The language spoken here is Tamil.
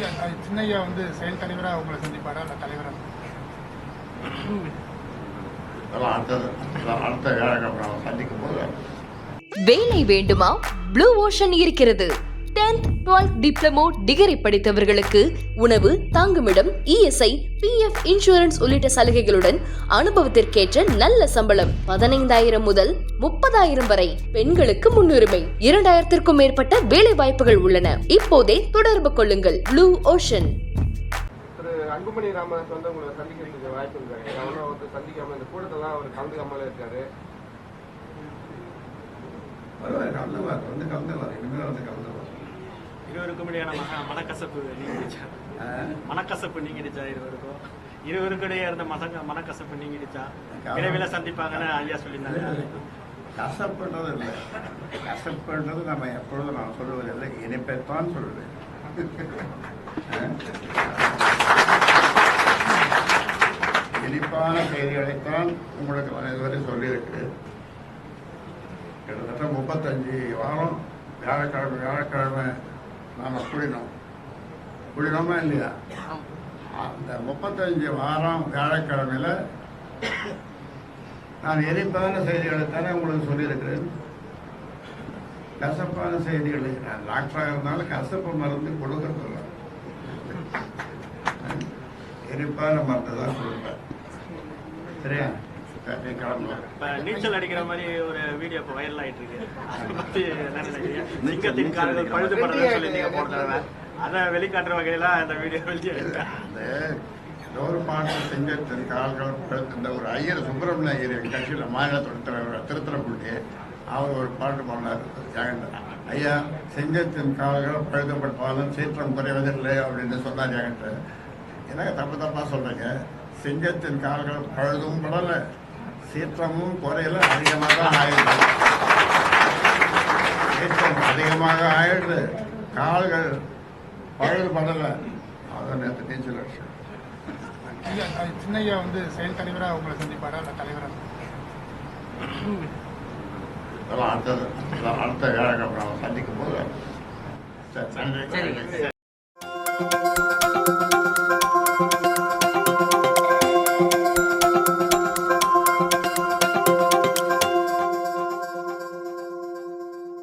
சின்னையா வந்து செயல் தலைவரா உங்களை சந்திப்பாரா? இல்ல தலைவரா? அடுத்த வேலை வேண்டுமா? ப்ளூ ஓஷன் இருக்கிறது. 10th 12th டிப்ளமோ டிகிரி படித்தவர்களுக்கு உணவு தங்குமிடம் இஎஸ்ஐ பிஎஃப் இன்சூரன்ஸ் உள்ளிட்ட சலுகைகளுடன் அனுபவத்திற்கேற்ற நல்ல சம்பளம். பதினைந்தாயிரம் முதல் முப்பதாயிரம் வரை பெண்களுக்கு முன்னுரிமை. இரண்டாயிரத்திற்கும் மேற்பட்ட வேலை வாய்ப்புகள் உள்ளன. இப்போதே தொடர்பு கொள்ளுங்கள். ப்ளூ ஓஷன் அன்புமணி ராமதாஸ் வந்து உங்களை சந்திக்கிறதுக்கு வாய்ப்பு இருக்காரு அவரும் அவருக்கு சந்திக்காம இந்த கூட்டத்தெல்லாம் அவர் கலந்துக்காமல இருக்காரு. பரவாயில்ல கலந்துவார் வந்து கலந்துவார் இனிமேல் வந்து கலந்துவார் இருவருக்கும் இடையான மக மனக்கசப்பு நீங்கிடுச்சா? மனக்கசப்பு நீங்கிடுச்சா இருவருக்கும்? இருவருக்கும் இடையே இருந்த மசங்க மனக்கசப்பு நீங்கிடுச்சா? விரைவில் சந்திப்பாங்கன்னு ஐயா சொல்லியிருந்தாங்க கசப்புன்றது இல்லை. கசப்புன்றது நம்ம எப்பொழுதும் நான் சொல்லுவதில்லை இனிப்பைத்தான் சொல்லுவேன். இனிப்பான செய்திகளைத்தான் உங்களுக்கு நான் இதுவரை சொல்லியிருக்கிறேன் கிட்டத்தட்ட முப்பத்தஞ்சு வாரம் வியாழக்கிழமை வியாழக்கிழமை நாம் கூடினோம். கூடினோமா இல்லையா? அந்த முப்பத்தஞ்சு வாரம் வியாழக்கிழமையில் நான் இனிப்பான செய்திகளைத்தானே உங்களுக்கு சொல்லியிருக்கிறேன். கசப்பான செய்திகளை நான் டாக்டராக இருந்தாலும் கசப்பு மருந்து கொடுக்கறதில்ல இனிப்பான மருந்து தான் கொடுப்பேன். சரியா? நீச்சல் அடிக்கிற மாதிரி ஒரு வீடியோ இப்போ வைரல் ஆயிட்டு இருக்கு சிங்கத்தின் கால்கள் பழுது படலன்னு சொல்லியிருந்தீங்க போன தடவை அதை வெளிக்காட்டுற வகையில அந்த வீடியோ வெளியே ஏதோ ஒரு பாட்டு செஞ்சத்தின் கால்கள் இந்த ஒரு ஐயர் சுப்பிரமணிய ஐயர் கட்சியில் மாநிலத்தோட தலைவர் திருத்தரப்புள்ளி அவர் ஒரு பாட்டு பாடினார். ஐயா செஞ்சத்தின் கால்கள் பழுதப்பட்டாலும் சீற்றம் குறைவதில்லை அப்படின்னு சொன்னார் ஜெகன்ட்டு எனக்கு தப்பு தப்பா சொல்றீங்க. சிங்கத்தின் கால்கள் பழுதும் படலை. சீற்றமும் குறையல அதிகமாக தான் ஆயிடுது. சீற்றம் அதிகமாக ஆயிடுது. கால்கள் பழுது படலை. அதான் நேற்று நீச்சல் அது சின்னையா வந்து செயல் தலைவரா உங்களை சந்திப்பாரா? இல்ல தலைவரா? அதெல்லாம் அடுத்தது. அடுத்த வியாழக்கிழமை சந்திக்கும் போது. சரி நன்றி. சரி.